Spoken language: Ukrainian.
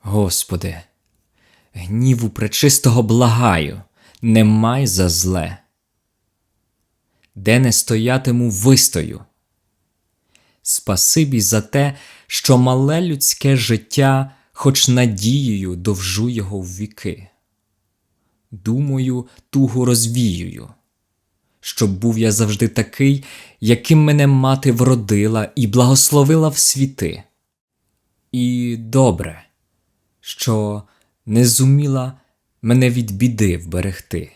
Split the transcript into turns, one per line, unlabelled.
Господи, гніву пречистого благаю, не май за зле. Де не стоятиму, вистою. Спасибі за те, що мале людське життя, хоч надією довжу його в віки. Думаю, тугу розвіюю, щоб був я завжди такий, яким мене мати вродила і благословила в світи. І добре, що не зуміла мене від біди вберегти.